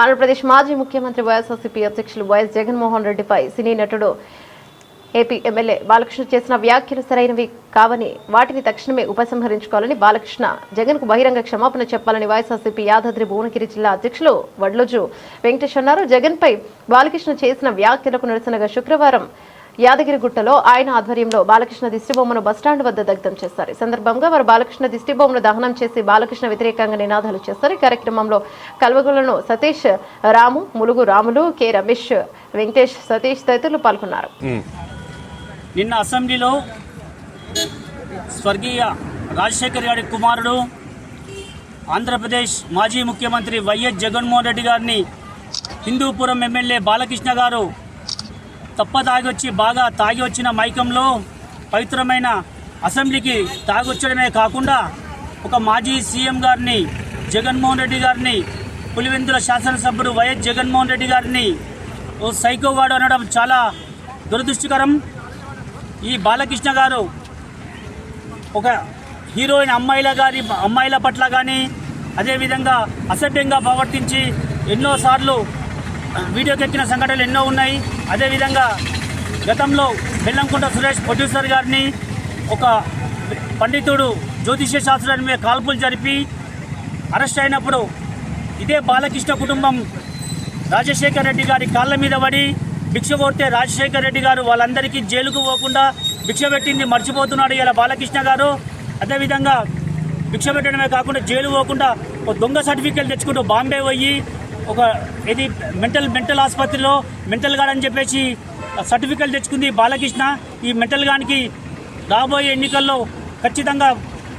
ఆంధ్రప్రదేశ్ మాజీ ముఖ్యమంత్రి వైఎస్ఆర్సీపీ అధ్యక్షులు వైఎస్ జగన్మోహన్ రెడ్డిపై సినీ నటుడు ఏపీ ఎమ్మెల్యే బాలకృష్ణ చేసిన వ్యాఖ్యలు సరైనవి కావని వాటిని తక్షణమే ఉపసంహరించుకోవాలని బాలకృష్ణ జగన్కు బహిరంగ క్షమాపణ చెప్పాలని వైఎస్ఆర్సీపీ యాదాద్రి భువనగిరి జిల్లా అధ్యక్షులు వడ్లోజు వెంకటేష్ అన్నారు. జగన్ పై బాలకృష్ణ చేసిన వ్యాఖ్యలకు నిరసనగా శుక్రవారం యాదగిరిగుట్టలో ఆయన ఆధ్వర్యంలో బాలకృష్ణ దిష్టిబొమ్మను బస్టాండ్ వద్ద దగ్ధం చేస్తారు ఈ సందర్భంగా వారు బాలకృష్ణ దిష్టిబొమ్మను దహనం చేసి బాలకృష్ణ వ్యతిరేకంగా నినాదాలు చేస్తారు ఈ కార్యక్రమంలో కల్వగులను సతీష్ రాము ములుగు రాములు కె. రమేష్ వెంకటేష్ సతీష్ తదితరులు పాల్గొన్నారు. నిన్న అసెంబ్లీలో స్వర్గీయ రాజశేఖర్ గారి కుమారుడు ఆంధ్రప్రదేశ్ మాజీ ముఖ్యమంత్రి వైఎస్ జగన్మోహన్ రెడ్డి గారిని హిందూపురం ఎమ్మెల్యే బాలకృష్ణ గారు తప్ప తాగి వచ్చి బాగా తాగి వచ్చిన మైకంలో పవిత్రమైన అసెంబ్లీకి తాగొచ్చడమే కాకుండా ఒక మాజీ సీఎం గారిని జగన్మోహన్ రెడ్డి గారిని పులివెందుల శాసనసభ్యుడు వైఎస్ జగన్మోహన్ రెడ్డి గారిని ఓ సైకోవాడు అనడం చాలా దురదృష్టకరం. ఈ బాలకృష్ణ గారు ఒక హీరోయిన్ అమ్మాయిల గారి అమ్మాయిల పట్ల కానీ అదేవిధంగా అసభ్యంగా ప్రవర్తించి ఎన్నోసార్లు వీడియోకెక్కిన సంఘటనలు ఎన్నో ఉన్నాయి. అదేవిధంగా గతంలో బెల్లంకుంట సురేష్ ప్రొడ్యూసర్ గారిని ఒక పండితుడు జ్యోతిష్య శాస్త్రాన్ని మీద కాల్పులు జరిపి అరెస్ట్ అయినప్పుడు ఇదే బాలకృష్ణ కుటుంబం రాజశేఖర్ రెడ్డి గారి కాళ్ళ మీద పడి భిక్ష కొడితే రాజశేఖర్ రెడ్డి గారు వాళ్ళందరికీ జైలుకు పోకుండా భిక్ష పెట్టింది మర్చిపోతున్నాడు ఇలా బాలకృష్ణ గారు. అదేవిధంగా భిక్ష పెట్టడమే కాకుండా జైలు పోకుండా ఒక దొంగ సర్టిఫికేట్ తెచ్చుకుంటూ బాంబే పోయి ఒక ఇది మెంటల్ మెంటల్ ఆసుపత్రిలో మెంటల్ గార్డ్ అని చెప్పేసి సర్టిఫికెట్ తెచ్చుకుంది బాలకృష్ణ. ఈ మెంటల్ గానికి రాబోయే ఎన్నికల్లో ఖచ్చితంగా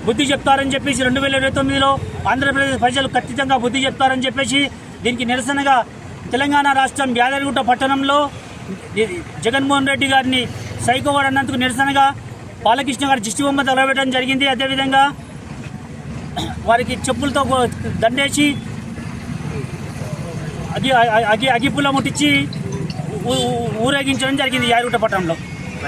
బుద్ధి చెప్తారని చెప్పేసి రెండు వేల ఇరవై తొమ్మిదిలో ఆంధ్రప్రదేశ్ ప్రజలు ఖచ్చితంగా బుద్ధి చెప్తారని చెప్పేసి దీనికి నిరసనగా తెలంగాణ రాష్ట్రం యాదగిరిగుట్ట పట్టణంలో జగన్మోహన్ రెడ్డి గారిని సైకోవాడన్నందుకు నిరసనగా బాలకృష్ణ గారి దిష్టి బొమ్మ తగలబెట్టడం జరిగింది. అదేవిధంగా వారికి చెప్పులతో దండేసి అగి అగి అగిపుల్ల ముట్టించి ఊరేగించడం జరిగింది యాదగిరిగుట్ట పట్టణంలో.